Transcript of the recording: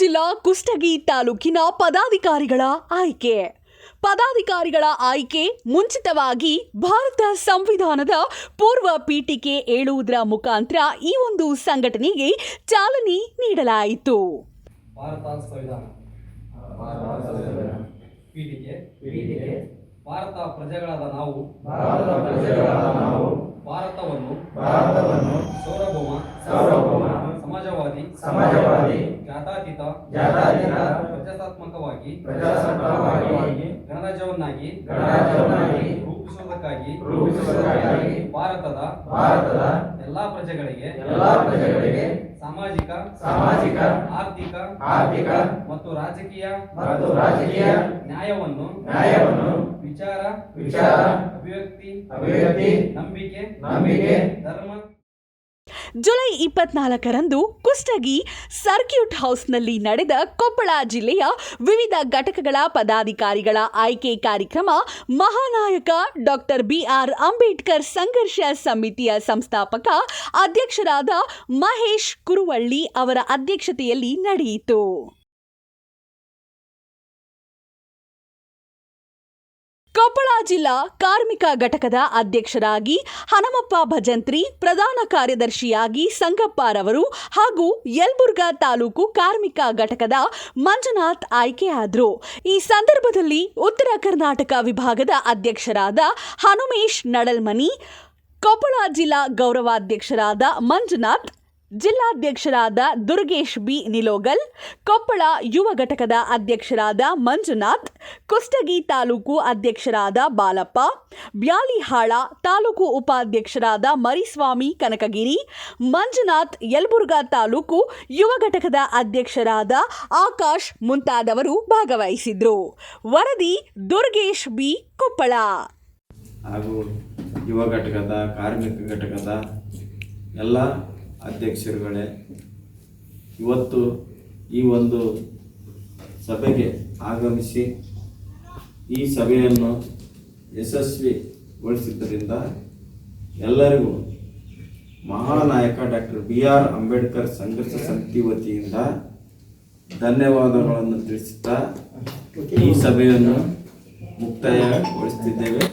ಜಿಲ್ಲಾ ಕುಷ್ಟಗಿ ತಾಲೂಕಿನ ಪದಾಧಿಕಾರಿಗಳ ಆಯ್ಕೆ. ಪದಾಧಿಕಾರಿಗಳ ಆಯ್ಕೆ ಮುಂಚಿತವಾಗಿ ಭಾರತ ಸಂವಿಧಾನದ ಪೂರ್ವ ಪೀಠಿಕೆ ಏಳುವುದರ ಮುಖಾಂತರ ಈ ಒಂದು ಸಂಘಟನೆಗೆ ಚಾಲನೆ ನೀಡಲಾಯಿತು. ಭಾರತ ಸಂವಿಧಾನ ಪೀಠಿಕೆ ಪೀಠಿಕೆ. ಭಾರತ ಪ್ರಜೆಗಳಾದ ನಾವು ಭಾರತದ ಪ್ರಜೆಗಳಾದ ನಾವು ಭಾರತವನ್ನು ಭಾರತವನ್ನು ಜಾತ್ಯತೀತ ಪ್ರಜಾಸತ್ತಾತ್ಮಕವಾಗಿ ಪ್ರಜಾಸತ್ತಾತ್ಮಕವಾಗಿ ಗಣರಾಜ್ಯವನ್ನಾಗಿ ಗಣರಾಜ್ಯವನ್ನಾಗಿ ರೂಪಿಸುವುದಕ್ಕಾಗಿ ರೂಪಿಸುವುದಕ್ಕಾಗಿ ಭಾರತದ ಭಾರತದ ಎಲ್ಲಾ ಪ್ರಜೆಗಳಿಗೆ ಎಲ್ಲಾ ಪ್ರಜೆಗಳಿಗೆ ಸಾಮಾಜಿಕ ಸಾಮಾಜಿಕ ಆರ್ಥಿಕ ಆರ್ಥಿಕ ಮತ್ತು ರಾಜಕೀಯ ಮತ್ತು ರಾಜಕೀಯ ನ್ಯಾಯವನ್ನು ನ್ಯಾಯವನ್ನು ವಿಚಾರ ವಿಚಾರ ಅಭಿವ್ಯಕ್ತಿ ಅಭಿವ್ಯಕ್ತಿ ನಂಬಿಕೆ ನಂಬಿಕೆ ಧರ್ಮ ಜುಲೈ ಇಪ್ಪತ್ನಾಲ್ಕರಂದು ಕುಷ್ಟಗಿ ಸರ್ಕ್ಯೂಟ್ ಹೌಸ್ನಲ್ಲಿ ನಡೆದ ಕೊಪ್ಪಳ ಜಿಲ್ಲೆಯ ವಿವಿಧ ಘಟಕಗಳ ಪದಾಧಿಕಾರಿಗಳ ಆಯ್ಕೆ ಕಾರ್ಯಕ್ರಮ ಮಹಾನಾಯಕ ಡಾಕ್ಟರ್ ಬಿಆರ್ ಅಂಬೇಡ್ಕರ್ ಸಂಘರ್ಷ ಸಮಿತಿಯ ಸಂಸ್ಥಾಪಕ ಅಧ್ಯಕ್ಷರಾದ ಮಹೇಶ್ ಕುರುವಳ್ಳಿ ಅವರ ಅಧ್ಯಕ್ಷತೆಯಲ್ಲಿ ನಡೆಯಿತು. ಕೊಪ್ಪಳ ಜಿಲ್ಲಾ ಕಾರ್ಮಿಕ ಘಟಕದ ಅಧ್ಯಕ್ಷರಾಗಿ ಹನುಮಪ್ಪ ಭಜಂತ್ರಿ, ಪ್ರಧಾನ ಕಾರ್ಯದರ್ಶಿಯಾಗಿ ಸಂಗಪ್ಪರವರು ಹಾಗೂ ಯಲ್ಬುರ್ಗಾ ತಾಲೂಕು ಕಾರ್ಮಿಕ ಘಟಕದ ಮಂಜುನಾಥ್ ಆಯ್ಕೆಯಾದರು. ಈ ಸಂದರ್ಭದಲ್ಲಿ ಉತ್ತರ ಕರ್ನಾಟಕ ವಿಭಾಗದ ಅಧ್ಯಕ್ಷರಾದ ಹನುಮೇಶ್ ನಡಲ್ಮನಿ, ಕೊಪ್ಪಳ ಜಿಲ್ಲಾ ಗೌರವಾಧ್ಯಕ್ಷರಾದ ಮಂಜುನಾಥ್ ಜಿಲ್ಲಾಧ್ಯಕ್ಷರಾದ ದುರ್ಗೇಶ್ ಬಿ. ನಿಲೋಗಲ್, ಕೊಪ್ಪಳ ಯುವ ಘಟಕದ ಅಧ್ಯಕ್ಷರಾದ ಮಂಜುನಾಥ್, ಕುಷ್ಟಗಿ ತಾಲೂಕು ಅಧ್ಯಕ್ಷರಾದ ಬಾಲಪ್ಪ, ಬ್ಯಾಲಿಹಾಳ ತಾಲೂಕು ಉಪಾಧ್ಯಕ್ಷರಾದ ಮರಿಸ್ವಾಮಿ ಕನಕಗಿರಿ, ಮಂಜುನಾಥ್ ಯಲ್ಬುರ್ಗಾ ತಾಲೂಕು ಯುವ ಘಟಕದ ಅಧ್ಯಕ್ಷರಾದ ಆಕಾಶ್ ಮುಂತಾದವರು ಭಾಗವಹಿಸಿದ್ರು. ವರದಿ ದುರ್ಗೇಶ್ ಬಿ. ಕೊಪ್ಪಳ. ಹಾಗೂ ಯುವ ಘಟಕದ, ಕಾರ್ಮಿಕ ಘಟಕದ ಎಲ್ಲ ಅಧ್ಯಕ್ಷರುಗಳೇ, ಇವತ್ತು ಈ ಒಂದು ಸಭೆಗೆ ಆಗಮಿಸಿ ಈ ಸಭೆಯನ್ನು ಯಶಸ್ವಿಗೊಳಿಸಿದ್ದರಿಂದ ಎಲ್ಲರಿಗೂ ಮಹಾನಾಯಕ doctor B R Ambedkar Sangharsha Samiti ವತಿಯಿಂದ ಧನ್ಯವಾದಗಳನ್ನು ತಿಳಿಸುತ್ತಾ ಈ ಸಭೆಯನ್ನು ಮುಕ್ತಾಯಗೊಳಿಸುತ್ತಿದ್ದೇವೆ